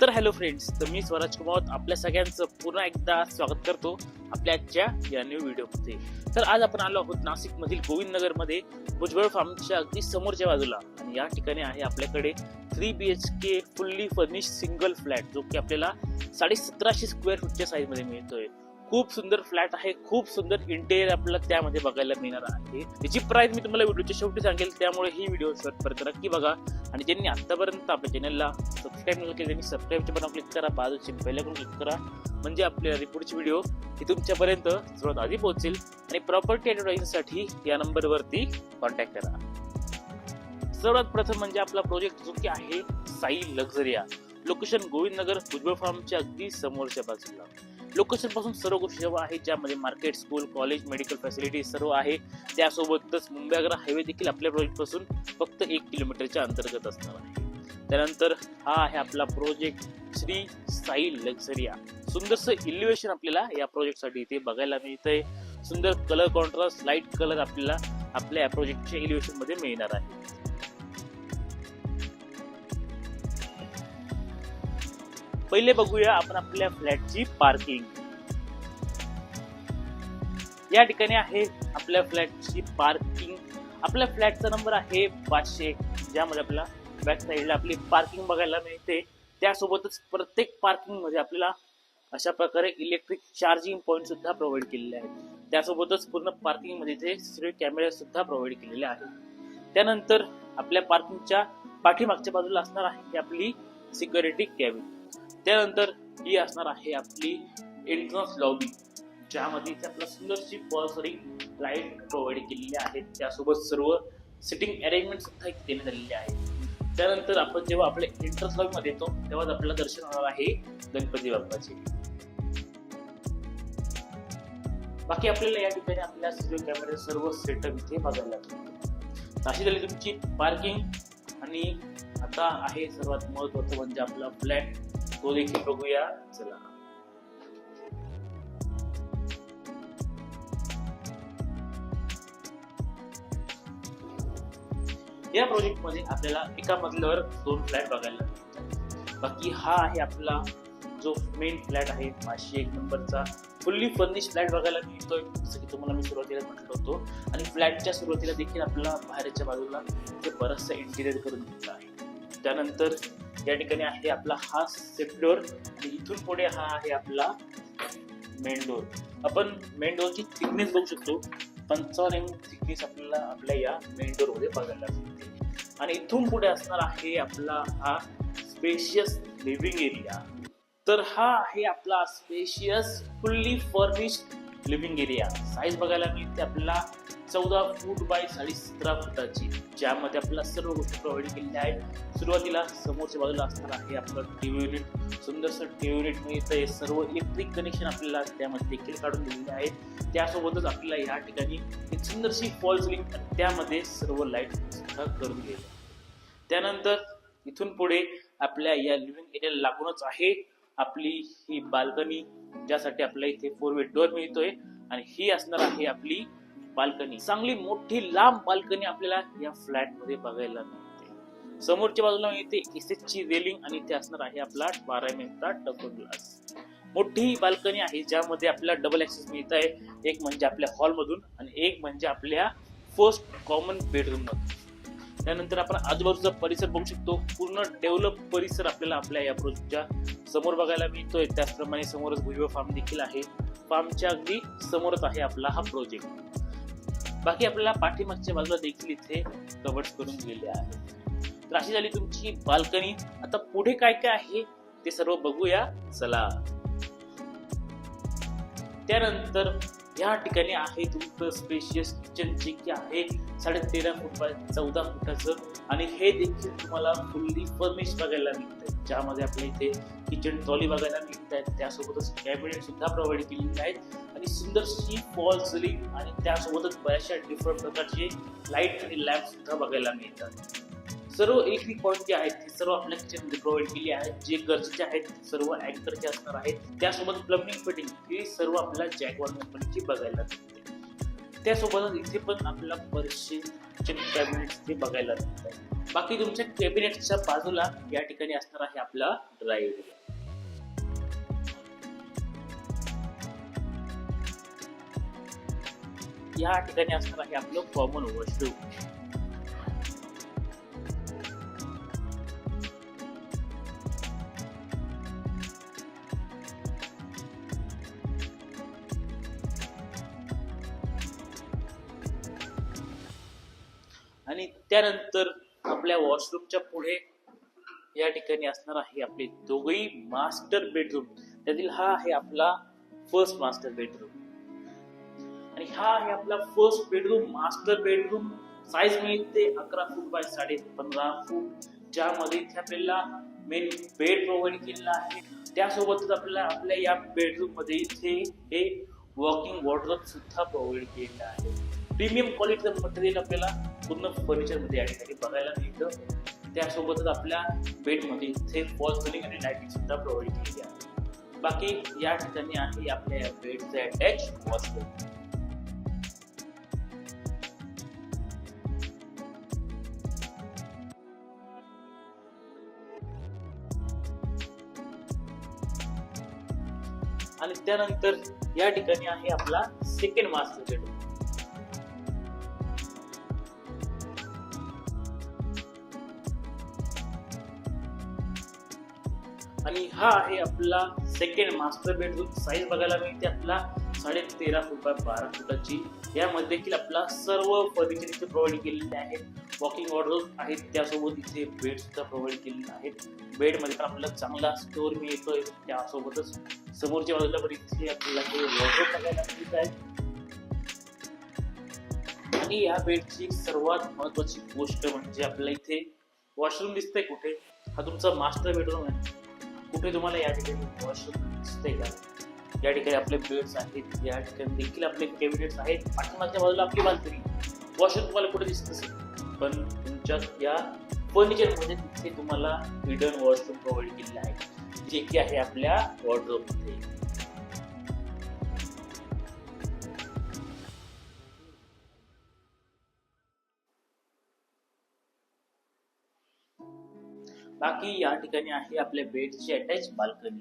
तर hello friends तर मी स्वराज कुमावत आपल्या सगळ्यांचं पुन्हा एकदा स्वागत करतो आपल्या आजच्या या न्यू व्हिडिओमध्ये तर आज आपण आलो आहोत नाशिकमधील गोविंदनगरमध्ये भुजबळ फार्मच्या अगदी समोरच्या बाजूला. आणि या ठिकाणी आहे आपल्याकडे three B H K fully furnish single flat जो की आपल्याला साडे सतराशे स्क्वेअर फूटच्या साईजमध्ये मिळतोय. खूप सुंदर फ्लॅट आहे खूप सुंदर इंटेरियर आपल्याला त्यामध्ये बघायला मिळणार आहे. त्याची प्राइस मी तुम्हाला व्हिडिओच्या शेवटी सांगेल त्यामुळे ही व्हिडिओ शेवटपर्यंत नक्की बघा. आणि ज्यांनी आतापर्यंत आपल्या चॅनलला सबस्क्राईब नसेल केलं त्यांनी सबस्क्राईबचे बटन क्लिक करा बाजूची बेलैकून क्लिक करा. म्हणजे आपल्या पुढची व्हिडिओ ही तुमच्यापर्यंत सर्वात आधी पोहोचेल. आणि प्रॉपर्टी ॲडव्हर्टाईजसाठी या नंबरवरती कॉन्टॅक्ट करा. सर्वात प्रथम म्हणजे आपला प्रोजेक्ट जो की आहे साई लक्झरिया लोकेशन गोविंदनगर भुजबळ फार्मच्या अगदी समोरच्या बाजूला. लोकेशनपासून सर्व गोष्टी सर्व आहेत ज्यामध्ये market school college medical facilities सर्व आहे त्यासोबतच मुंबई आग्रा हायवे देखील आपल्या प्रोजेक्टपासून फक्त एक किलोमीटरच्या अंतर्गत असणार आहे. त्यानंतर हा आहे आपला प्रोजेक्ट श्री साई लक्झरिया. सुंदरसं इलिव्हेशन आपल्याला या प्रोजेक्टसाठी इथे बघायला मिळतंय. सुंदर कलर कॉन्ट्रास्ट लाइट कलर आपल्याला आपल्या या प्रोजेक्टच्या इलिव्हेशनमध्ये मिळणार आहे. पहिले बघूया आपण आपल्या फ्लॅटची पार्किंग. या ठिकाणी आहे आपल्या फ्लॅटची पार्किंग. आपल्या फ्लॅटचा नंबर आहे पाचशे ज्यामध्ये आपल्याला बॅक साईडला आपली पार्किंग बघायला मिळते. त्यासोबतच प्रत्येक पार्किंगमध्ये आपल्याला अशा प्रकारे इलेक्ट्रिक चार्जिंग पॉईंट सुद्धा प्रोव्हाइड केलेले आहेत. त्यासोबतच पूर्ण पार्किंगमध्ये इथे सीसीटीव्ही कॅमेरे सुद्धा प्रोव्हाइड केलेले आहेत. त्यानंतर आपल्या पार्किंगच्या पाठीमागच्या बाजूला असणार आहे आपली सिक्युरिटी कॅबिन त्यानंतर ही असणार आहे आपली एंट्रन्स लॉबी ज्यामध्ये इथे आपला सुंदरशी पॉल्सरिंग लाइट प्रोव्हाइड केलेली आहे त्यासोबत सर्व सिटिंग अरेंजमेंट सुद्धा इथे देण्यात आलेली आहे त्यानंतर आपण जेव्हा आपल्या एंट्रन्स लॉबी मध्ये येतो तेव्हाच आपल्याला दर्शन होणार आहे गणपती बाप्पाचे. बाकी आपल्याला या ठिकाणी आपल्या सीसीटीव्ही कॅमेरे सर्व सेटअप इथे बघायला मिळतो अशी झाली तुमची पार्किंग आणि आता आहे सर्वात महत्वाचं म्हणजे आपला फ्लॅट तो देखील बघूया चला या प्रोजेक्टमध्ये आपल्याला एका मजल्यावर दोन फ्लॅट बघायला मिळतात बाकी हा आहे आपला जो मेन फ्लॅट आहे पाचशे एक नंबरचा फुल्ली फर्निश फ्लॅट बघायला मिळतोय जसं की तुम्हाला मी सुरुवातीला म्हटलं होतो आणि फ्लॅटच्या सुरुवातीला देखील आपल्याला बाहेरच्या बाजूला ते बरंचसं इंटिरियर करून दिलं आहे त्यानंतर या ठिकाणी आहे आपला हा सेफ डोअर आणि इथून पुढे हा आहे आपला मेन डोअर आपण मेन डोअरची थिकनेस बघू शकतो. पंचावन्न एम थिकनेस आपल्याला आपल्या या मेन डोअरमध्ये बघायला मिळते. आणि इथून पुढे असणार आहे आपला हा स्पेशियस लिव्हिंग एरिया तर हा आहे आपला spacious fully furnished living area size बघायला मिळते आपल्याला चौदा फूट बाय साडे सतरा फुटाची ज्यामध्ये आपल्याला सर्व गोष्टी प्रोव्हाइड केलेल्या आहेत. सुरुवातीला समोरच्या बाजूला असणार आहे आपलं टीव्ही युनिट सुंदरसं टीव्ही युनिट मिळतं सर्व इलेक्ट्रिक कनेक्शन आपल्याला त्यामध्ये देखील काढून दिलेले आहेत. त्यासोबतच आपल्याला या ठिकाणी एक सुंदरशी फॉल सिलिंग त्यामध्ये सर्व लाइट सुद्धा करून दिलेलं त्यानंतर इथून पुढे आपल्या या लिव्हिंग एरियाला लागूनच आहे. आपली ही बाल्कनी ज्यासाठी आपल्याला इथे फोर वे डोअर मिळतोय. आणि ही असणार आहे आपली बाल्कनी. चांगली मोठी लांब बाल्कनी आपल्याला या फ्लॅटमध्ये बघायला मिळते. समोरच्या बाजूला मिळते एस ची रेलिंग आणि इथे असणार आहे आपला बारा एम चा ग्लास मोठी बाल्कनी आहे ज्यामध्ये आपल्याला डबल ऍक्सेस मिळत आहे. एक म्हणजे आपल्या हॉलमधून आणि एक म्हणजे आपल्या फर्स्ट कॉमन बेडरूम मधून. त्यानंतर आपण आजूबाजूचा परिसर बघू शकतो. पूर्ण डेव्हलप परिसर आपल्याला आपल्या या प्रोजेक्टच्या समोर बघायला मिळतोय. त्याचप्रमाणे समोरच भुईव फार्म देखील आहे. फार्मच्या अगदी समोरच आहे आपला हा प्रोजेक्ट बाकी आपल्याला पाठीमागच्या बाजूला देखील इथे कवर्स करून दिलेले आहे. तर अशी झाली तुमची बाल्कनी. आता पुढे काय काय आहे ते सर्व बघूया. चला. त्यानंतर या ठिकाणी आहे तुमचं स्पेशियस किचन जे की आहे. साडे तेरा फूट बाय चौदा फुटाचं. आणि हे देखील तुम्हाला फुल्ली फर्निश बघायला मिळतं ज्यामध्ये आपल्या इथे किचन ट्रॉली बघायला मिळत आहेत त्यासोबतच कॅबिनेट सुद्धा प्रोव्हाइड केलेली आहेत. आणि सुंदरशी फॉल सिलिंग आणि त्यासोबतच बऱ्याचशा डिफरंट प्रकारचे लाइट आणि लॅम्प सुद्धा बघायला मिळतात. सर्व इलेक्ट्रिक पॉईंट जे आहेत ते सर्व आपल्या किचनमध्ये प्रोव्हाइड केली आहेत. जे गरजेचे आहेत सर्व अँकरचे असणार आहेत. त्यासोबत प्लम्बिंग फिटिंग ही सर्व आपल्याला जॅकवार कंपनीची बघायला मिळते. त्यासोबतच इथे पण आपल्याला बरेचसे किचन कॅबिनेट्स ते बघायला मिळतात बाकी तुमच्या कॅबिनेटच्या बाजूला या ठिकाणी असणार आहे आपला ड्राईव्ह या ठिकाणी असणार आहे आपलं कॉमन वॉशरूम आणि त्यानंतर आपल्या वॉशरूमच्या पुढे या ठिकाणी असणार आहे आपले दोघही मास्टर बेडरूम. त्यातील हा आहे आपला फर्स्ट मास्टर बेडरूम आणि हा आहे आपला first bedroom master bedroom size मिळते अकरा फूट बाय साडे पंधरा फूट ज्यामध्ये इथे आपल्याला मेन बेड प्रोव्हाइड केलेला आहे. त्यासोबतच आपल्याला आपल्या या बेडरूममध्ये इथे हे वॉकिंग वॉर्डरोब सुद्धा प्रोव्हाइड केलेलं आहे. प्रीमियम क्वालिटीचं मटेरियल आपल्याला पूर्ण फर्निचरमध्ये या ठिकाणी बघायला मिळतं त्यासोबतच आपल्या बेडमध्ये इथे फॉल सिलिंग आणि लाइटिंग सुद्धा प्रोव्हाइड केली आहे. बाकी या ठिकाणी आहे आपल्या या बेडचं अटॅच वॉशरूम आणि त्यानंतर या ठिकाणी आहे आपला सेकंड मास्टर बेडरूम आणि हा आहे आपला सेकंड मास्टर बेडरूम साईज बघायला मिळते आपला साडे तेरा फूट बाय बारा फुटाची. यामध्ये देखील आपला सर्व फर्निचर इथे प्रोव्हाइड केलेले आहेत. वॉकिंग ऑर्डर आहेत त्यासोबत इथे बेड सुद्धा प्रोव्हाइड केलेले आहेत. बेडमध्ये पण आपल्याला चांगला स्टोर मिळतोय त्यासोबतच. समोरच्या बाजूला पण इथे आपल्याला हे वॉर्डरोब बघायला मिळत आहे. आणि या बेडची सर्वात महत्वाची गोष्ट म्हणजे आपल्याला इथे वॉशरूम दिसतंय कुठे? हा तुमचा मास्टर बेडरूम आहे. कुठे तुम्हाला या ठिकाणी वॉशरूम दिसते का? या ठिकाणी आपले बेड्स आहेत या ठिकाणी देखील आपले कॅबिनेट्स आहेत. पाठीमागच्या बाजूला आपली बाल्कनी वॉशरूम तुम्हाला कुठे दिसत असेल. पण तुमच्या या फर्निचरमध्ये तिथे तुम्हाला हिडन वॉशरूम प्रोव्हाइड केलेलं आहे. जे की आहे आपल्या वॉर्डरोबमध्ये बाकी या ठिकाणी आहे आपल्या बेडची अटॅच बाल्कनी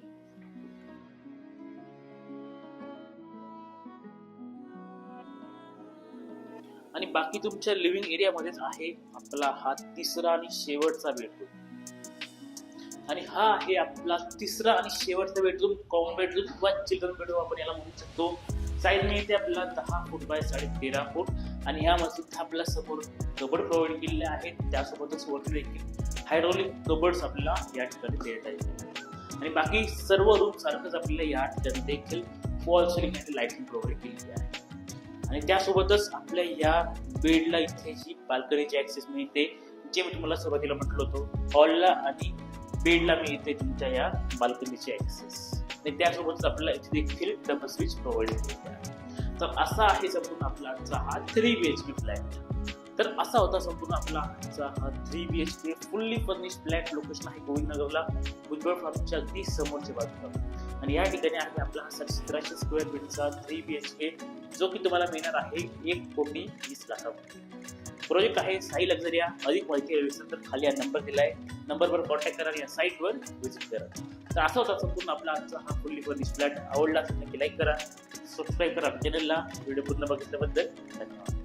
आणि बाकी तुमच्या लिव्हिंग एरियामध्येच आहे आपला हा तिसरा आणि शेवटचा बेडरूम आणि हा आहे आपला तिसरा आणि शेवटचा बेडरूम कॉमन बेडरूम किंवा चिल्ड्रन बेडरूम आपण याला म्हणू शकतो. साईज मिळते आपल्याला दहा फूट बाय साडे तेरा फूट आणि यामध्ये सुद्धा आपल्यासमोर कबड प्रोव्हाइड केलेले आहेत. त्यासोबतच वरती देखील हायड्रोलिक कबर्ड्स आपल्याला या ठिकाणी देता येईल आणि बाकी सर्व रूम सारखंच आपल्याला या ठिकाणी देखील फॉल सिलिंग आणि लाईटिंग प्रोव्हाइड केलेली आहे. आणि त्यासोबतच आपल्या या बेडला इथे जी बाल्कनीची ऍक्सेस मिळते जे मी तुम्हाला सुरुवातीला म्हटलं होतं हॉलला आणि बेडला मिळते तुमच्या या बाल्कनीची ऍक्सेस आणि त्यासोबतच आपल्याला इथे देखील डबल स्विच प्रोव्हाइड केलेली आहे. तर असा आहे संपूर्ण आपला आजचा हा three B H P flat तर असा होता संपूर्ण आपला आजचा हा three B H K fully furnish flat location आहे गोविंदनगरला भुजबळ फार्मच्या अगदी समोरच्या बाजूला. आणि या ठिकाणी आहे आपला हा सतराशे स्क्वेअर फीटचा थ्री बी एच के जो की तुम्हाला मिळणार आहे एक कोटी वीस लाखामध्ये प्रोजेक्ट आहे साई लक्झरिया अधिक माहिती हवी असेल तर खाली हा नंबर दिलाय. नंबरवर कॉन्टॅक्ट करा आणि या साईटवर व्हिजिट करा. तर असा होता संपूर्ण आपला आजचा हा फुल्ली फर्निश फ्लॅट आवडला असेल नक्की लाईक करा सबस्क्राईब करा चॅनलला व्हिडिओ पूर्ण बघितल्याबद्दल धन्यवाद.